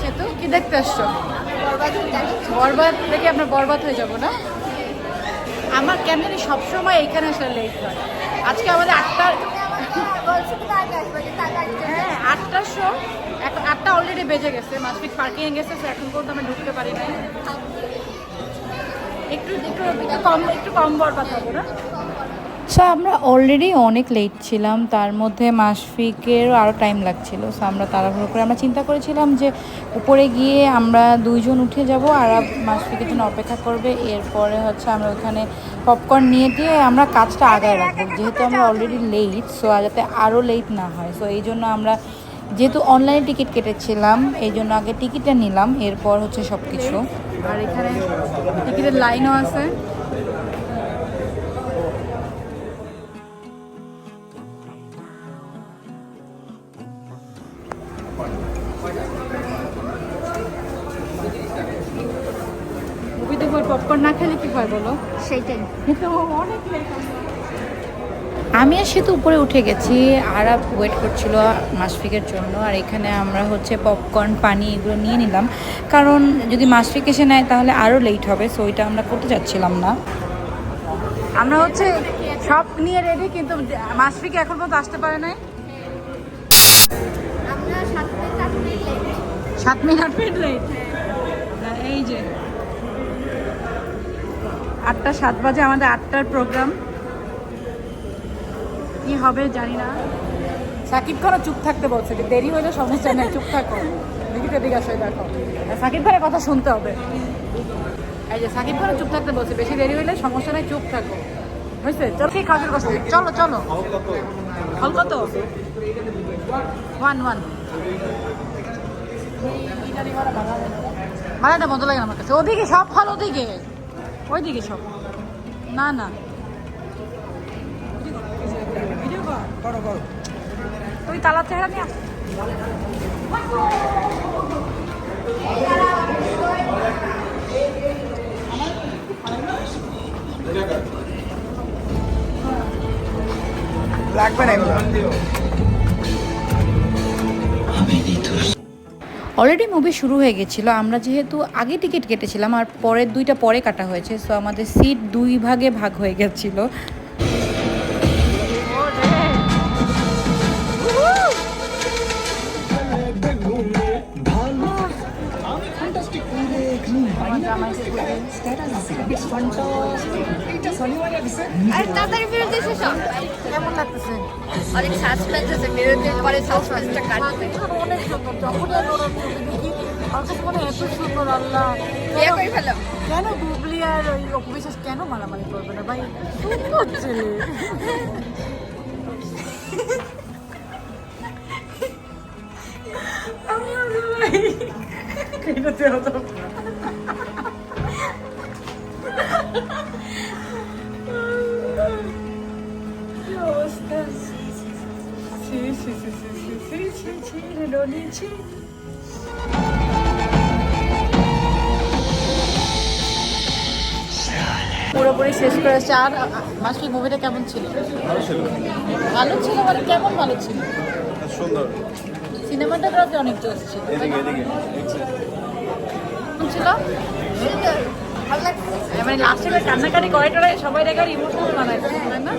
সেতু কি দেখতে আসছো? বরবাদ দেখে আপনার বরবাদ হয়ে যাব না? আমার কেন জানি সবসময় এইখানে আসলে লেট হয়? আজকে আমাদের আটটার হ্যাঁ আটটার শো এখন আটটা অলরেডি বেজে গেছে। মাসপিক পার্কিং গেছে so এখন পর্যন্ত আমি ঢুকতে পারি নাই। একটু একটু কম একটু কম বরবাদ হব না? সো আমরা অলরেডি অনেক লেট ছিলাম, তার মধ্যে মাসফিকেরও আরও টাইম লাগছিল। সো আমরা তাড়াহুড়ো করে আমরা চিন্তা করেছিলাম যে, উপরে গিয়ে আমরা দুইজন উঠে যাব, আর মাসফিকের জন্য অপেক্ষা করবে। এরপরে হচ্ছে আমরা ওখানে পপকর্ন নিয়ে দিয়ে আমরা কাজটা আগায় রাখব। যেহেতু আমরা অলরেডি লেট সো যাতে আরও লেট না হয়। সো এই জন্য আমরা যেহেতু অনলাইনে টিকিট কেটেছিলাম, এই জন্য আগে টিকিটটা নিলাম। এরপর হচ্ছে সব কিছু আর এখানে টিকিটের লাইনও আছে। মুভি দেখব পপকর্ন না খেলে কি হয় বলো? সেইটাই। অনেক আমি আর সেতু উপরে উঠে গেছি। আর ওয়েট করছিল মাসফিকের জন্য। আর এখানে আমরা হচ্ছে পপকর্ন পানি এগুলো নিয়ে নিলাম। কারণ যদি মাসফিক এসে নেয় তাহলে আরও লেট হবে সো ওইটা আমরা করতে যাচ্ছিলাম না। আমরা হচ্ছে সব নিয়ে রেডি কিন্তু মাসফিকে এখন পর্যন্ত আসতে পারে নাই আমরা সাতটা চারটে লেট সাত মিনিট আট মিনিট এই যে। আটটা সাত বাজে আমাদের আটটার প্রোগ্রাম। কি হবে জানি না। সাকিব খানও চুপ থাকতে বলছে যে দেরি হলে সমস্যা নেই চুপ থাকো। দিদিকে দিকে আসে দেখো সাকিব খানের কথা শুনতে হবে। এই যে সাকিব খানও চুপ থাকতে বলছে বেশি দেরি হলে সমস্যা নেই চুপ থাকো। বুঝছে চলো ঠিক খাওয়ার কথা চলো চলো। হল কত? One one. মালাটা মতো লাগে আমার কাছে। ওদিকে সব ফল ওদিকে। ওইদিকে সব। না না। তুই তালা চেহারা নিয়ে আস। অলরেডি মুভি শুরু হয়ে গেছিল। আমরা যেহেতু আগে টিকিট কেটেছিলাম, আর পরের দুইটা পরে কাটা হয়েছে সো আমাদের সিট দুই ভাগে ভাগ হয়ে গেছিল। আর তাড়াতাড়ি বেরোতে সব। কেমন লাগতেছে? অনেক সাসপেন্স আছে বেরোতে পরে সাসপেন্সটা কাটবে। অনেক সুন্দর যখনই আমি দেখি আমার মনে এত সুন্দর আল্লাহ বিয়ে করে ফেলো? কেন গুগলি আর ওই অপবিশ্বাস কেন মারামারি করবে না? ভাই সুন্দর ছেলে। আমি অবস্থা ছি ছি ছি ছি ছি ছি ছি ছি রে ছি পুরোপুরি শেষ করেছে আর মাসি মুভিটা কেমন ছিল? ভালো ছিল। ভালো ছিল মানে কেমন ভালো ছিল? সুন্দর। সিনেমাটোগ্রাফি অনেক জোস ছিল ছিল? মানে লাস্টে কান্নাকাটি করে টরে সবাই দেখার ইমোশনাল বানায়। না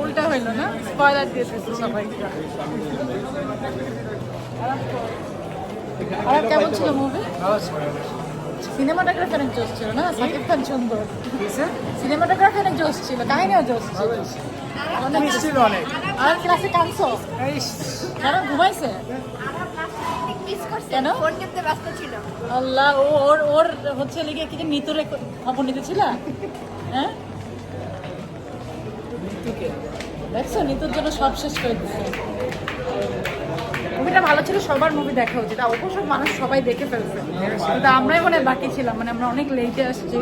উল্টা হইল না? স্পয়লার দিয়েছে সবাই। আর কেমন ছিল মুভি সিনেমাটোগ্রাফি অনেক জোস ছিল না? সাকিব খান সুন্দর। সিনেমাটোগ্রাফি অনেক জোস ছিল কাহিনীও জোস ছিল। অনেক ছিল অনেক। আর ক্লাসে কাঁদছো কেন ঘুমাইছে? মিস করছে কেন? ফোন টিপতে ব্যস্ত ছিল। আল্লাহ ও ওর ওর হচ্ছে লিগে কি যে নিতুরে খবর নিতেছিল হ্যাঁ? দেখছ? নিতুর জন্য সব শেষ করে দিচ্ছে মুভিটা ভালো ছিল সবার মুভি দেখা উচিত। আর অবশ্য মানুষ সবাই দেখে ফেলছে। কিন্তু আমরাই মনে হয় বাকি ছিলাম। মানে আমরা অনেক লেটে আসছি।